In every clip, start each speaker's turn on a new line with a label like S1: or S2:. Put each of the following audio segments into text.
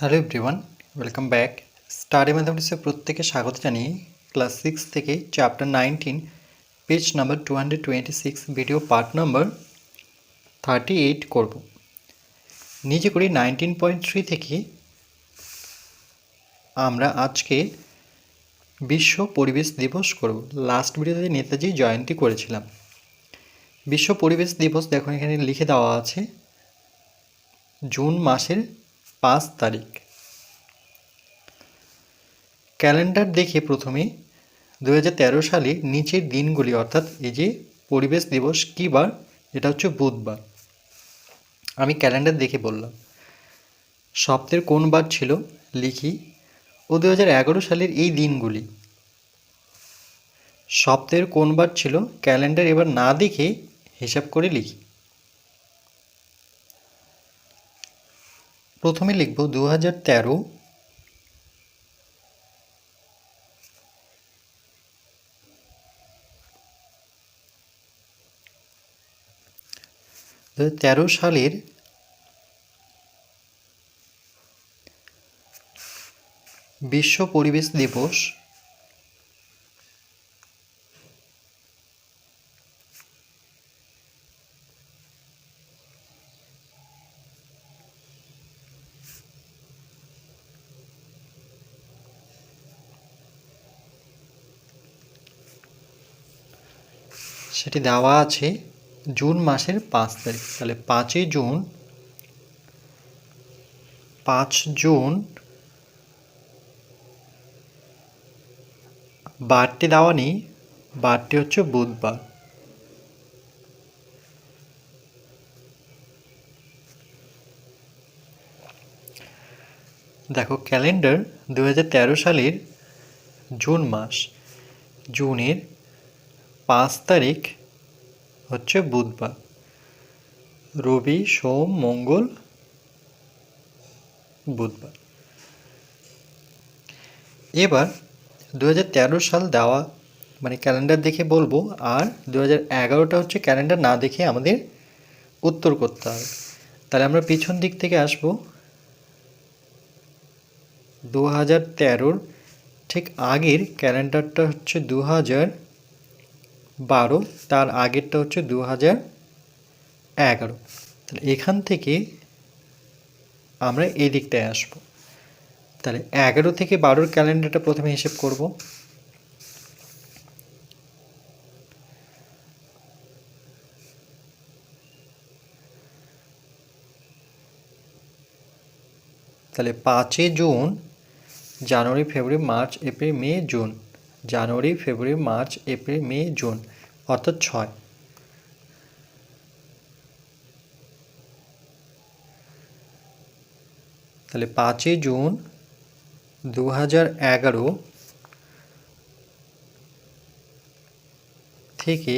S1: Hello everyone welcome back study ম্যাথামেটিক্সে প্রত্যেকে স্বাগত জানিয়ে ক্লাস সিক্স থেকে chapter nineteen page number two hundred twenty six video part number thirty eight করব। নিজে করি নাইনটিন পয়েন্ট থ্রি থেকে আমরা আজকে বিশ্ব পরিবেশ দিবস করব। লাস্ট ভিডিওতে নেতাজি জয়ন্তী করেছিলাম। বিশ্ব পরিবেশ দিবস দেখো এখানে লিখে দেওয়া আছে। জুন মাসের পাঁচ তারিখ। ক্যালেন্ডার দেখে প্রথমে দু সালে নিচের দিনগুলি, অর্থাৎ এই যে পরিবেশ দিবস কী বার, এটা হচ্ছে বুধবার। আমি ক্যালেন্ডার দেখে বললাম, সপ্তাহের কোন বার ছিল? লিখি, ও দু হাজার এগারো সালের এই দিনগুলি। সপ্তাহের কোন বার ছিল? ক্যালেন্ডার এবার না দেখে হিসাব করে লিখি। প্রথমে লিখব দু হাজার তেরো তেরো সালের বিশ্ব পরিবেশ দিবস। সেটি দেওয়া আছে জুন মাসের পাঁচ তারিখ। তাহলে পাঁচই জুন, পাঁচ জুন বারটি দেওয়া নেই বারটি হচ্ছে বুধবার। দেখো, ক্যালেন্ডার দু হাজার তেরো সালের জুন মাস, জুনের পাঁচ তারিখ হচ্ছে বুধবার। রবি, সোম, মঙ্গল বুধবার। এবার দু হাজার তেরো সাল দেওয়া মানে ক্যালেন্ডার দেখে বলব, আর দু এগারোটা হচ্ছে ক্যালেন্ডার না দেখে আমাদের উত্তর করতে হবে। তাহলে আমরা পিছন দিক থেকে আসব। দু হাজার ঠিক আগের ক্যালেন্ডারটা হচ্ছে দু হাজার বারো, তার আগেরটা হচ্ছে দু হাজার এগারো। তাহলে এখান থেকে আমরা এই দিকটায় আসব। তাহলে এগারো থেকে বারোর ক্যালেন্ডারটা প্রথমে হিসেব করব। তাহলে পাঁচই June, January, February, March, April, May, June. January, February, March, April, May, June. অর্থাৎ ছয়। তাহলে পাঁচই জুন দু হাজার এগারো থেকে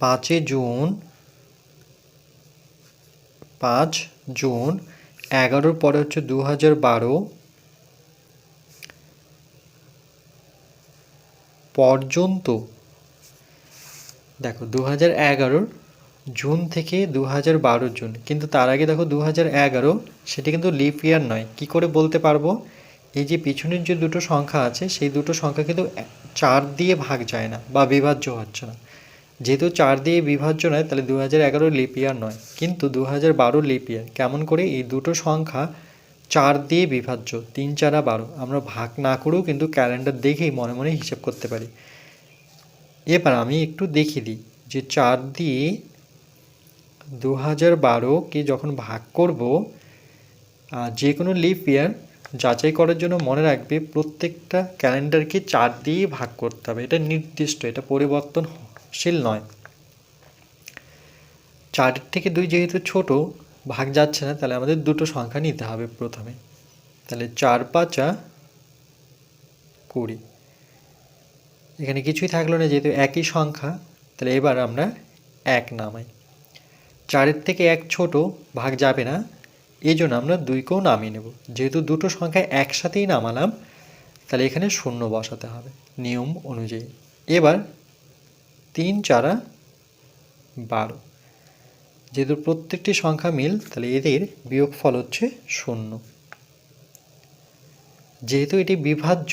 S1: পাঁচই জুন, পাঁচ জুন, এগারোর পরে হচ্ছে দু হাজার বারো পর্যন্ত। দেখো দু হাজার এগারোর জুন থেকে দু হাজার বারোর জুন। কিন্তু তার আগে দেখো দু হাজার এগারো সেটি কিন্তু লিপ ইয়ার নয়। কি করে বলতে পারব? এই যে পিছনের যে দুটো সংখ্যা আছে, সেই দুটো সংখ্যা কিন্তু চার দিয়ে ভাগ যায় না বা বিভাজ্য হচ্ছে না। যেহেতু চার দিয়ে বিভাজ্য নয়, তাহলে দু হাজার এগারো লিপ ইয়ার নয়। কিন্তু দু হাজার বারো লিপ ইয়ার কেমন করে এই দুটো সংখ্যা চার দিয়ে বিভাজ্য, তিন, চারা বারো। আমরা ভাগ না করেও কিন্তু ক্যালেন্ডার দেখেই মনে মনে হিসেব করতে পারি। এবার আমি একটু দেখিয়ে দিই যে চার দিয়ে দু হাজার বারোকে যখন ভাগ করব যে কোনো লিপ ইয়ার যাচাই করার জন্য মনে রাখবে প্রত্যেকটা ক্যালেন্ডারকে চার দিয়ে ভাগ করতে হবে। এটা নির্দিষ্ট, এটা পরিবর্তনশীল নয়। চারের থেকে দুই যেহেতু ছোট ভাগ যাচ্ছে না, তাহলে আমাদের দুটো সংখ্যা নিতে হবে প্রথমে। তাহলে চার পাঁচা কুড়ি। এখানে কিছুই থাকল না, যেহেতু একই সংখ্যা, তাহলে এবার আমরা এক নামাই। চারের থেকে এক ছোট ভাগ যাবে না, এই জন্য আমরা দুইকেও নামিয়ে নেব। যেহেতু দুটো সংখ্যা একসাথেই নামালাম, তাহলে এখানে শূন্য বসাতে হবে নিয়ম অনুযায়ী। এবার তিন, চারা বারো। যেহেতু প্রত্যেকটি সংখ্যা মিল, তাহলে এদের বিয়োগফল হচ্ছে শূন্য। যেহেতু এটি বিভাজ্য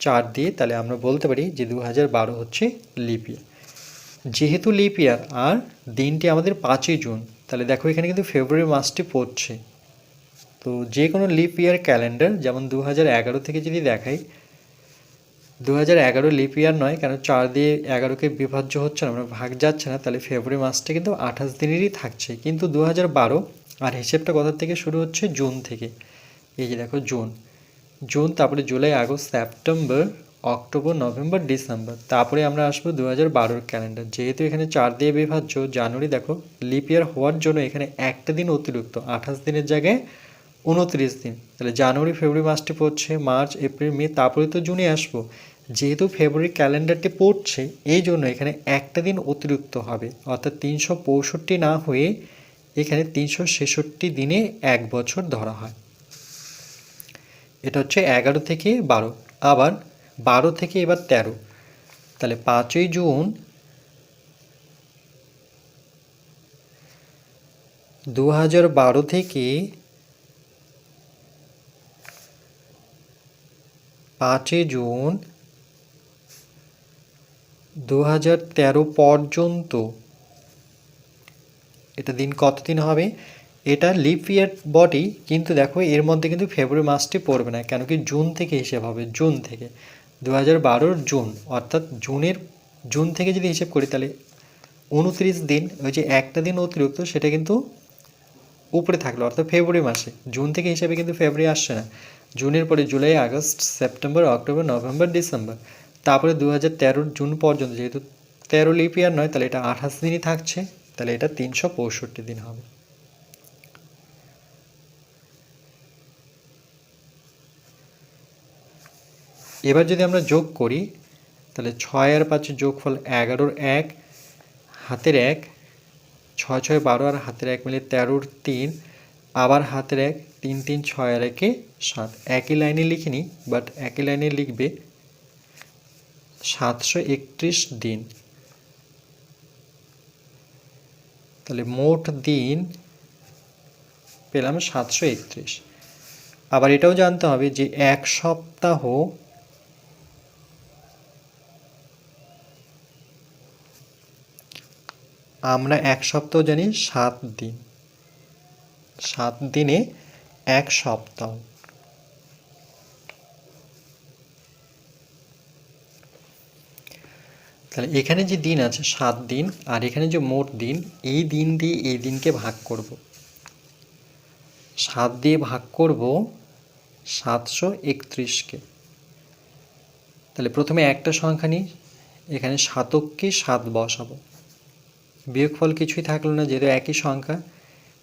S1: চার দিয়ে, তাহলে আমরা বলতে পারি যে দু হাজার বারো হচ্ছে লিপ ইয়ার যেহেতু লিপিয়ার আর দিনটি আমাদের পাঁচই জুন, তাহলে দেখো এখানে কিন্তু ফেব্রুয়ারি মাসটি পড়ছে। তো যে কোনো লিপ ইয়ার ক্যালেন্ডার, যেমন দু হাজার এগারো থেকে যদি দেখাই দু হাজার এগারো লিপ ইয়ার নয়, কেন চার দিয়ে এগারোকে বিভাজ্য হচ্ছে না আমরা ভাগ যাচ্ছে না, তাহলে ফেব্রুয়ারি মাসটা কিন্তু আঠাশ দিনেরই থাকছে। কিন্তু দু হাজার বারো, আর হিসেবটা কোথা থেকে শুরু হচ্ছে? জুন থেকে। এই যে দেখো, জুন। জুন, তারপরে July, August, September, October, November, December. তারপরে আমরা আসব দু হাজার বারোর ক্যালেন্ডার যেহেতু এখানে চার দিয়ে বিভাজ্য, জানুয়ারি দেখো লিপ ইয়ার হওয়ার জন্য এখানে একটা দিন অতিরিক্ত, আঠাশ দিনের জায়গায় উনত্রিশ দিন। তাহলে জানুয়ারি, ফেব্রুয়ারি মাসটি পড়ছে, মার্চ, এপ্রিল, মে, তারপরে তো জুনে আসব। যেহেতু ফেব্রুয়ারি ক্যালেন্ডারটি পড়ছে, এই জন্য এখানে একটা দিন অতিরিক্ত হবে। অর্থাৎ তিনশো পঁয়ষট্টি না হয়ে এখানে তিনশো ছেষট্টি দিনে এক বছর ধরা হয়। এটা হচ্ছে এগারো থেকে বারো। আবার বারো থেকে এবার তেরো। তাহলে পাঁচই জুন দু হাজার বারো থেকে পাঁচই জুন দু হাজার তেরো পর্যন্ত। এটা দিন কত দিন হবে? এটা লিপ ইয়ার বডি কিন্তু দেখো এর মধ্যে কিন্তু ফেব্রুয়ারি মাসটি পড়বে না কেন কি জুন থেকে হিসেব হবে জুন থেকে। দু হাজার জুন অর্থাৎ জুনের জুন থেকে যদি হিসেব করি তাহলে উনত্রিশ দিন, ওই যে একটা দিন অতিরিক্ত, সেটা কিন্তু উপরে থাকল, অর্থাৎ ফেব্রুয়ারি মাসে। জুন থেকে হিসেবে কিন্তু ফেব্রুয়ারি আসছে না। জুনের পরে July August September October November December তারপরে দু হাজার জুন পর্যন্ত যেহেতু তেরো লিপ ইয়ার নয়, তাহলে এটা আঠাশ দিনই থাকছে, তাহলে এটা তিনশো পঁয়ষট্টি দিন হবে। এবার যদি আমরা যোগ করি, তাহলে ছয় আর পাঁচের যোগফল এগারোর এক, হাতের এক, ছয় ছয় বারো আর হাতের এক মিলে তেরোর তিন, আবার হাতের এক, তিন তিন ছয় আর একে সাত। একই লাইনে লিখিনি বাট একই লাইনে লিখবে সাতশো একত্রিশ দিন। তাহলে মোট দিন পেলাম সাতশো একত্রিশ। আবার এটাও জানতে হবে যে এক সপ্তাহ আমরা এক সপ্তাহ জানি সাত দিন। সাত দিনে এক সপ্তাহ। তাহলে এখানে যে দিন আছে, সাত দিন, আর এখানে যে মোট দিন, এই দিন দিয়ে এই দিনকে ভাগ করব। সাত দিয়ে ভাগ করব সাতশো একত্রিশকে। তাহলে প্রথমে একটা সংখ্যা নিই, এখানে সাতককে সাত বসাবো। বিয়োগফল কিছুই থাকল না, যেহেতু একই সংখ্যা।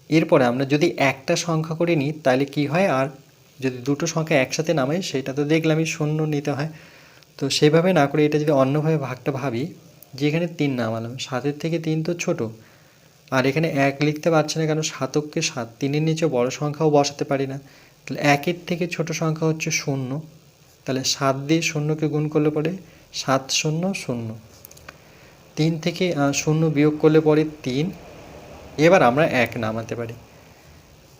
S1: এরপরে আমরা যদি একটা সংখ্যা করে নিই, তাহলে কি হয়? আর যদি দুটো সংখ্যা একসাথে নামাই, সেটা তো দেখলামই শূন্য নিতে হয়। তো সেভাবে না করে এটা যদি অন্যভাবে ভাগটা ভাবি, যে এখানে তিন নামালাম সাতের থেকে তিন তো ছোট। আর এখানে এক লিখতে পারছি না কেন সাতককে সাত, তিনের নিচে বড় সংখ্যাও বসাতে পারি না। তাহলে একের থেকে ছোট সংখ্যা হচ্ছে শূন্য। তাহলে সাত দিয়ে শূন্যকে গুণ করলে পরে সাত শূন্য শূন্য। তিন থেকে শূন্য বিয়োগ করলে পরে তিন। এবার আমরা এক নামাতে পারি।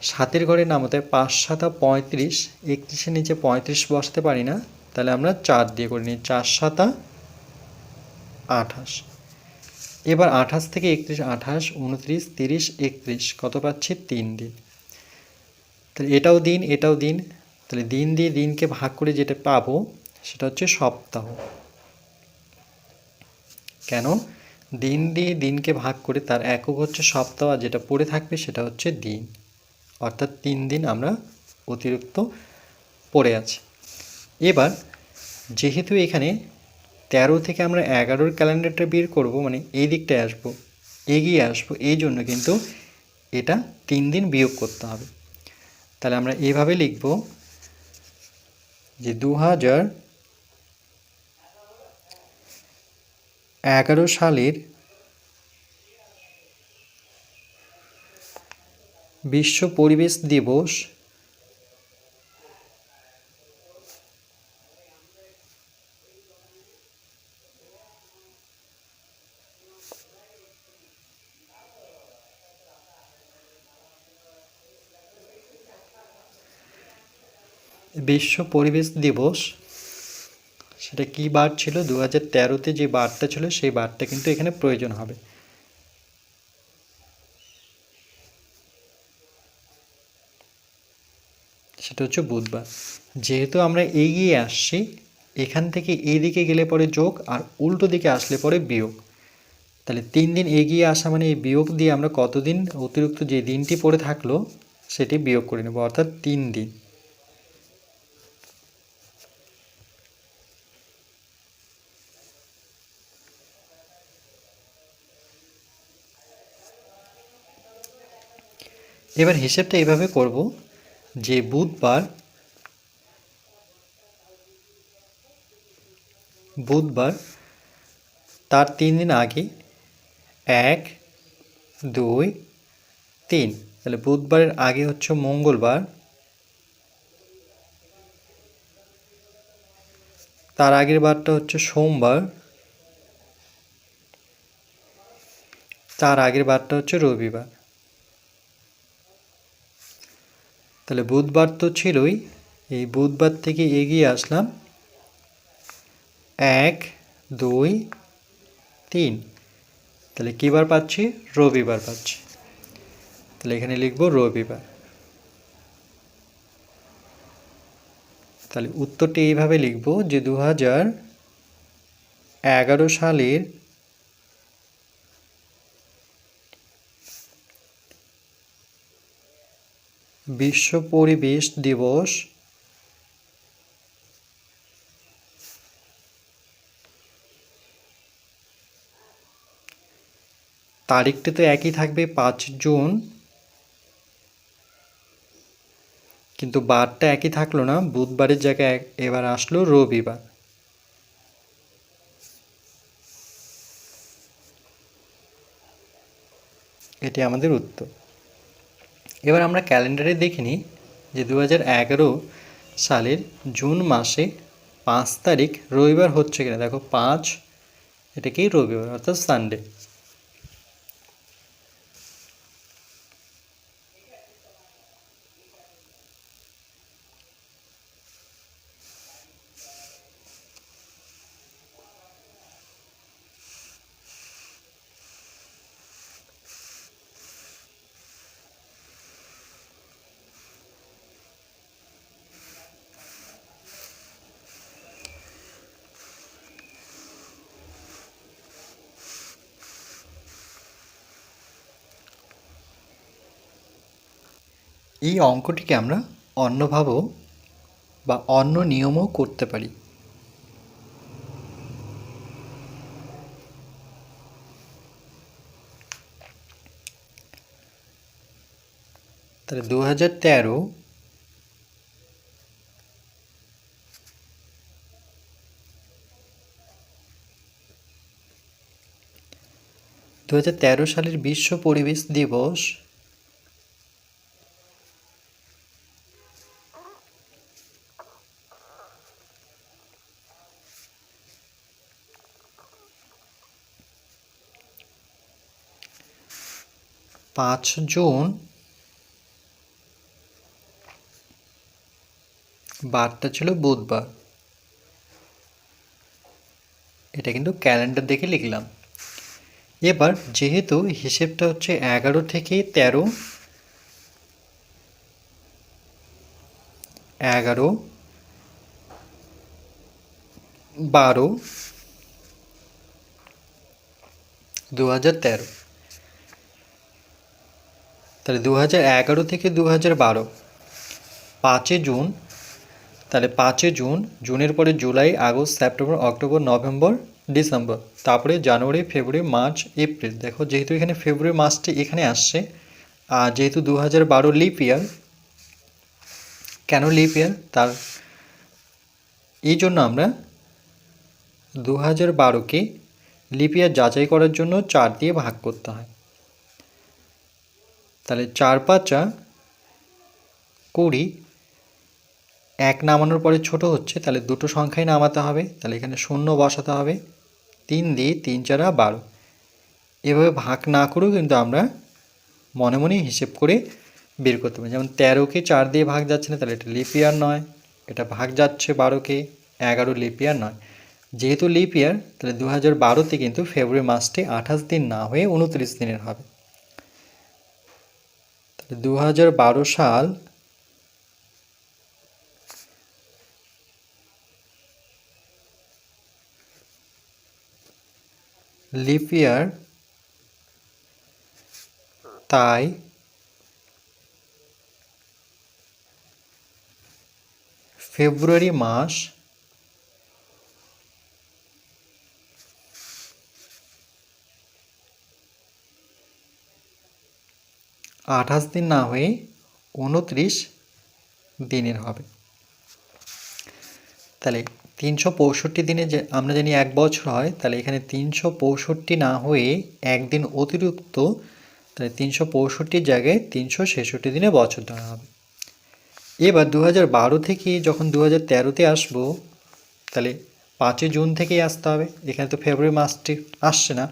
S1: সাতের ঘরে নামাতে পাঁচ সাতা পঁয়ত্রিশ, একত্রিশের নিচে পঁয়ত্রিশ বসাতে পারি না। তাহলে আমরা চার দিয়ে করে নিই, চার সাতা আঠাশ। এবার আঠাশ থেকে একত্রিশ, আঠাশ, উনত্রিশ, তিরিশ, একত্রিশ, কত পাচ্ছি? তিন দিন তাহলে এটাও দিন এটাও দিন। তাহলে দিন দিয়ে দিনকে ভাগ করে যেটা পাবো, সেটা হচ্ছে সপ্তাহ। কেন? দিন দিয়ে দিনকে ভাগ করে তার একক হচ্ছে সপ্তাহ, আর যেটা পড়ে থাকবে সেটা হচ্ছে দিন। অর্থাৎ তিন দিন আমরা অতিরিক্ত পড়ে আছি। এবার যেহেতু এখানে তেরো থেকে আমরা এগারোর ক্যালেন্ডারটা বের করব মানে এই দিকটায় আসব, এগিয়ে আসব, এই জন্য কিন্তু এটা তিন দিন বিয়োগ করতে হবে। তাহলে আমরা এভাবে লিখব যে দু হাজার এগারো সালের বিশ্ব পরিবেশ দিবস বিশ্ব পরিবেশ দিবস, সেটা কি বার ছিল? দু হাজার তেরোতে যে বারটা ছিল, সেই বারটা কিন্তু এখানে প্রয়োজন হবে। সেটা হচ্ছে বুধবার। যেহেতু আমরা এগিয়ে আসছি, এখান থেকে এই দিকে গেলে পরে যোগ আর উল্টো দিকে আসলে পরে বিয়োগ। তাহলে তিন দিন এগিয়ে আসা মানে এই বিয়োগ দিয়ে আমরা কতদিন অতিরিক্ত যে দিনটি পড়ে থাকল, সেটি বিয়োগ করে নেব, অর্থাৎ তিন দিন। এবার হিসেবটা এভাবে করব যে বুধবার বুধবার তার তিন দিন আগে এক, দুই, তিন। তাহলে বুধবারের আগে হচ্ছে মঙ্গলবার, তার আগের বারটা হচ্ছে সোমবার, তার আগের বারটা হচ্ছে রবিবার। তাহলে বুধবার তো ছিলই, এই বুধবার থেকে এগিয়ে আসলাম। এক, দুই, তিন। তাহলে কী বার পাচ্ছি? রবিবার পাচ্ছি। তাহলে এখানে লিখব রবিবার। তাহলে উত্তরটি এইভাবে লিখব যে দু হাজার এগারো সালের বিশ্ব পরিবেশ দিবস। তারিখটি তো একই থাকবে পাঁচ জুন। কিন্তু বারটা একই থাকল না, বুধবারের জায়গায় এবার আসলো রবিবার। এটি আমাদের উত্তর। এবার আমরা ক্যালেন্ডারে দেখে নিই যে দু সালের জুন মাসে পাঁচ তারিখ রবিবার হচ্ছে কিনা। দেখো পাঁচ, এটা কি রবিবার? অর্থাৎ সানডে। এই অঙ্কটিকে আমরা অন্যভাবেও বা অন্য নিয়মও করতে পারি। তাহলে দু হাজার তেরো দু সালের বিশ্ব পরিবেশ দিবস পাঁচ জুন। বারটা ছিল বুধবার। এটা কিন্তু ক্যালেন্ডার দেখে লিখলাম। এবার যেহেতু হিসেবটা হচ্ছে এগারো থেকে তেরো, এগারো, বারো দু হাজার তেরো। তাহলে দু হাজার এগারো থেকে দু হাজার বারো। পাঁচই জুন, তাহলে পাঁচই জুন, জুনের পরে July, August, September, October, November, December, তারপরে জানুয়ারি, ফেব্রুয়ারি, মার্চ, এপ্রিল। দেখো, যেহেতু এখানে ফেব্রুয়ারি মাসটি এখানে আসছে, আর যেহেতু দু হাজার বারো লিপ ইয়ার কেন লিপ ইয়ার তার, এই জন্য আমরা দু হাজার বারোকে লিপ ইয়ার যাচাই করার জন্য চার দিয়ে ভাগ করতে হয়। তাহলে চার পাঁচা কুড়ি, এক নামানোর পরে ছোট হচ্ছে, তাহলে দুটো সংখ্যাই নামাতে হবে, তাহলে এখানে শূন্য বসাতে হবে, তিন দিয়ে তিন চারা বারো। এভাবে ভাগ না করেও কিন্তু আমরা মনে মনে হিসেব করে বের করতে পারি। যেমন তেরোকে চার দিয়ে ভাগ যাচ্ছে না, তাহলে এটা লিপিয়ার নয়, এটা ভাগ যাচ্ছে বারোকে, এগারো লিপ ইয়ার নয়। যেহেতু লিপ ইয়ার তাহলে দু হাজার বারোতে কিন্তু ফেব্রুয়ারি মাসটি আঠাশ দিন না হয়ে উনত্রিশ দিনের হবে। দু হাজার বারো সাল লিপ ইয়ার তাই ফেব্রুয়ারি মাস আঠাশ দিন না হয়ে উনত্রিশ দিনের হবে। তাহলে তিনশো পঁয়ষট্টি দিনে যে আমরা জানি এক বছর হয়, তাহলে এখানে তিনশো পঁয়ষট্টি না হয়ে একদিন অতিরিক্ত, তাহলে তিনশো পঁয়ষট্টির জায়গায় তিনশো ছেষট্টি দিনে বছর ধরা হবে। এবার দু হাজার বারো থেকে যখন দু হাজার তেরোতে আসব, তাহলে পাঁচই জুন থেকেই আসতে হবে। এখানে তো ফেব্রুয়ারি মাসটি আসছে না।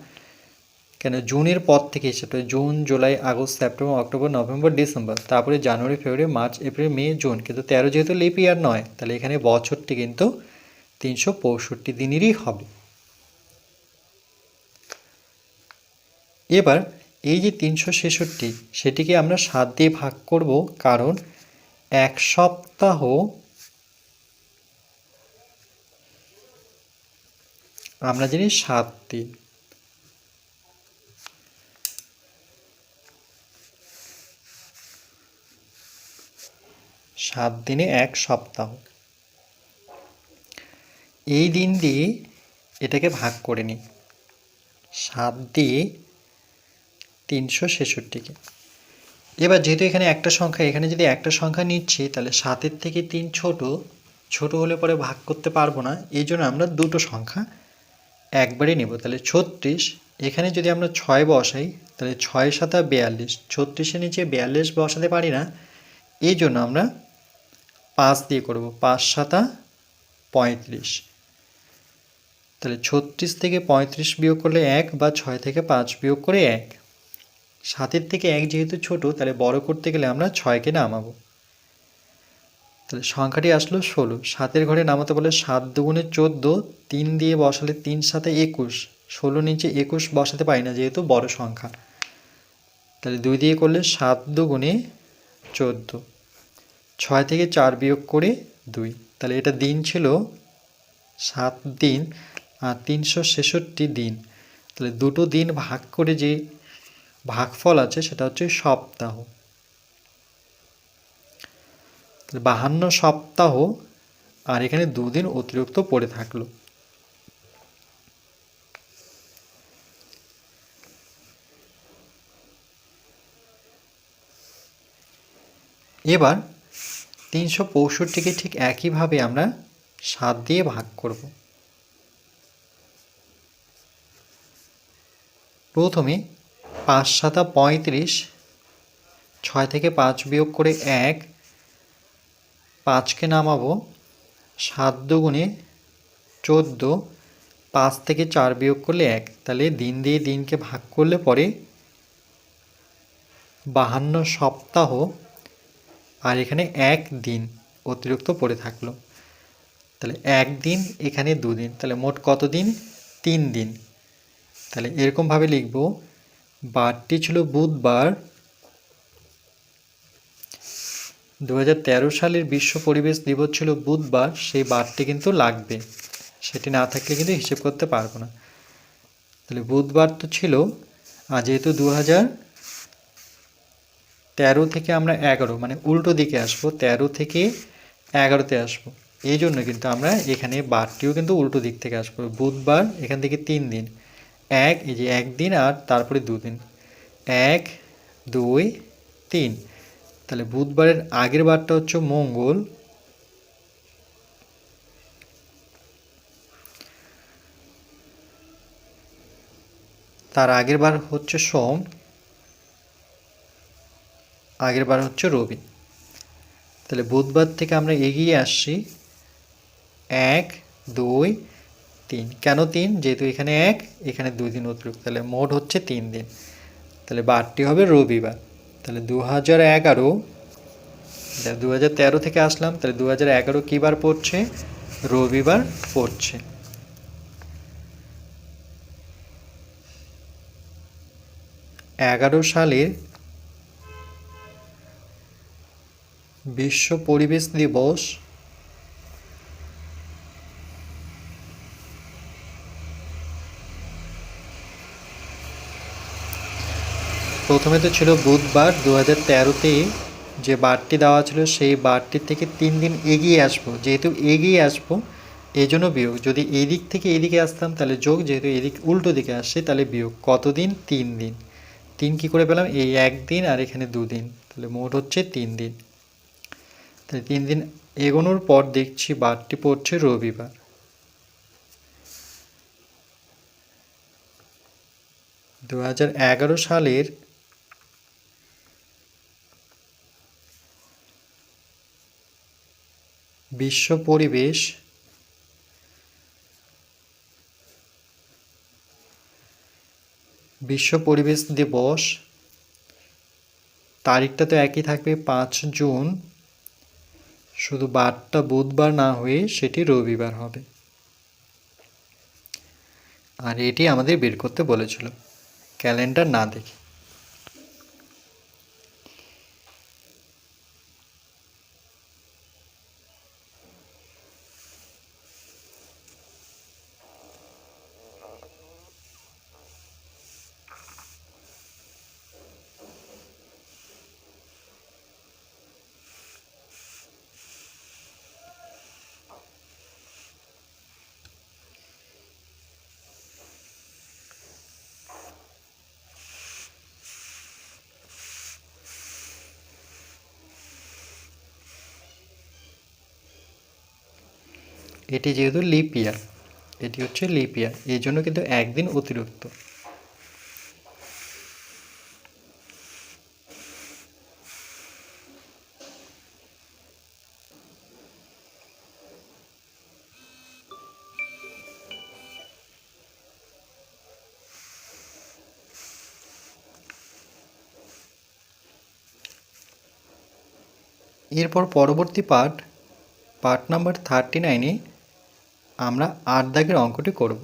S1: কেন জুনের পর থেকে হিসেবে June, July, August, September, October, November, December, তারপরে January, February, March, April, May, June. কিন্তু তেরো যেহেতু লিপ ইয়ার নয়, তাহলে এখানে বছরটি কিন্তু তিনশো পঁয়ষট্টি দিনেরই হবে। এবার এই যে তিনশো ছেষট্টি, সেটিকে আমরা সাত দিয়ে ভাগ করব কারণ এক সপ্তাহ আমরা জানি সাত দিন। সাত দিনে এক সপ্তাহ। এই দিন দিয়ে এটাকে ভাগ করে নিই। সাত দিয়ে তিনশো ছেষট্টিকে। এবার যেহেতু এখানে একটা সংখ্যা, এখানে যদি একটা সংখ্যা নিচ্ছি, তাহলে সাতের থেকে তিন ছোট ছোট হলে পরে ভাগ করতে পারব না। এই জন্য আমরা দুটো সংখ্যা একবারে নেব। তাহলে ছত্রিশ, এখানে যদি আমরা ছয় বসাই, তাহলে ছয় সাতা বিয়াল্লিশ, ছত্রিশের নিচে বিয়াল্লিশ বসাতে পারি না। এই জন্য আমরা পাঁচ দিয়ে করব, পাঁচ সাতা পঁয়ত্রিশ। তাহলে ছত্রিশ থেকে পঁয়ত্রিশ বিয়োগ করলে এক বা ছয় থেকে পাঁচ বিয়োগ করে এক। সাতের থেকে এক যেহেতু ছোট, তাহলে বড় করতে গেলে আমরা ছয়কে নামাবো। তাহলে সংখ্যাটি আসলো ষোলো। সাতের ঘরে নামাতে বলে সাত দুগুণে চোদ্দ, তিন দিয়ে বসালে তিন সাথে একুশ। ষোলো নিচে একুশ বসাতে পারি না যেহেতু বড় সংখ্যা। তাহলে দুই দিয়ে করলে সাত দুগুণে চোদ্দ। ছয় থেকে চার বিয়োগ করে দুই। তাহলে এটা দিন ছিল সাত দিন, আর তিনশো ছেষট্টি দিন। তাহলে দুটো দিন ভাগ করে যে ভাগফল আছে, সেটা হচ্ছে সপ্তাহ। বাহান্ন সপ্তাহ, আর এখানে দুদিন অতিরিক্ত পড়ে থাকল। এবার তিনশো পঁয়ষট্টিকে ঠিক একইভাবে আমরা সাত দিয়ে ভাগ করব। প্রথমে পাঁচ সাতা পঁয়ত্রিশ, ছয় থেকে পাঁচ বিয়োগ করে এক, পাঁচকে নামাবো সাত দুগুণে চোদ্দ, পাঁচ থেকে চার বিয়োগ করলে এক। তাহলে দিন দিয়ে দিনকে ভাগ করলে পরে বাহান্ন সপ্তাহ আর এখানে এক দিন অতিরিক্ত পড়ে থাকল। তাহলে এক দিন এখানে দুদিন, তাহলে মোট কত দিন তিন দিন তাহলে এরকমভাবে লিখব, বারটি ছিল বুধবার দু হাজার তেরো সালের বিশ্ব পরিবেশ দিবস ছিল বুধবার, সেই বারটি কিন্তু লাগবে। সেটি না থাকলে কিন্তু হিসেব করতে পারব না। তাহলে বুধবার তো ছিল, আর যেহেতু দু হাজার তেরো থেকে আমরা এগারো মানে উল্টো দিকে আসব, তেরো থেকে এগারোতে আসব। এই জন্য কিন্তু আমরা এখানে বারটিও কিন্তু উল্টো দিক থেকে আসব। বুধবার এখান থেকে তিন দিন, এক, এই যে একদিন আর তারপরে দুদিন এক, দুই, তিন। তাহলে বুধবারের আগের বারটা হচ্ছে মঙ্গল। তার আগের বার হচ্ছে সোম। আগের বার হচ্ছে রবি। তাহলে বুধবার থেকে আমরা এগিয়ে আসছি। এক, দুই, তিন। কেন তিন? যেহেতু এখানে এক, এখানে দুই দিন অতিরিক্ত। তাহলে মোট হচ্ছে তিন দিন। তাহলে বারটি হবে রবিবার। তাহলে দু হাজার এগারো দু হাজার তেরো থেকে আসলাম। তাহলে দু হাজার এগারো কী বার পড়ছে? রবিবার পড়ছে। এগারো সালের বিশ্ব পরিবেশ দিবস। প্রথমে তো ছিল বুধবার দু হাজার তেরোতে যে বারটি দেওয়া ছিল, সেই বারটির থেকে তিন দিন এগিয়ে আসব। যেহেতু এগিয়ে আসব এই জন্য বিয়োগ। যদি এই দিক থেকে এদিকে আসতাম, তাহলে যোগ। যেহেতু এদিক উল্টো দিকে আসছে, তাহলে বিয়োগ। কতদিন? তিন দিন। তিন কি করে পেলাম? এই একদিন আর এখানে দুদিন। তাহলে মোট হচ্ছে তিন দিন। তাহলে তিন দিন এগোনোর পর দেখছি বারটি পড়ছে রবিবার। দু হাজার এগারো সালের বিশ্ব পরিবেশ বিশ্ব পরিবেশ দিবস তারিখটা তো একই থাকবে পাঁচ জুন। শুধু বারটা বুধবার না হয়ে সেটি রবিবার হবে। আর এটি আমাদের বের করতে বলেছিল। ক্যালেন্ডার না দেখে। এটি যেহেতু লিপ ইয়ার এটি হচ্ছে লিপ ইয়ার এই জন্য কিন্তু একদিন অতিরিক্ত। এরপর পরবর্তী পার্ট পার্ট নাম্বার থার্টি নাইনে আমরা আট দাগের অঙ্কটি করব।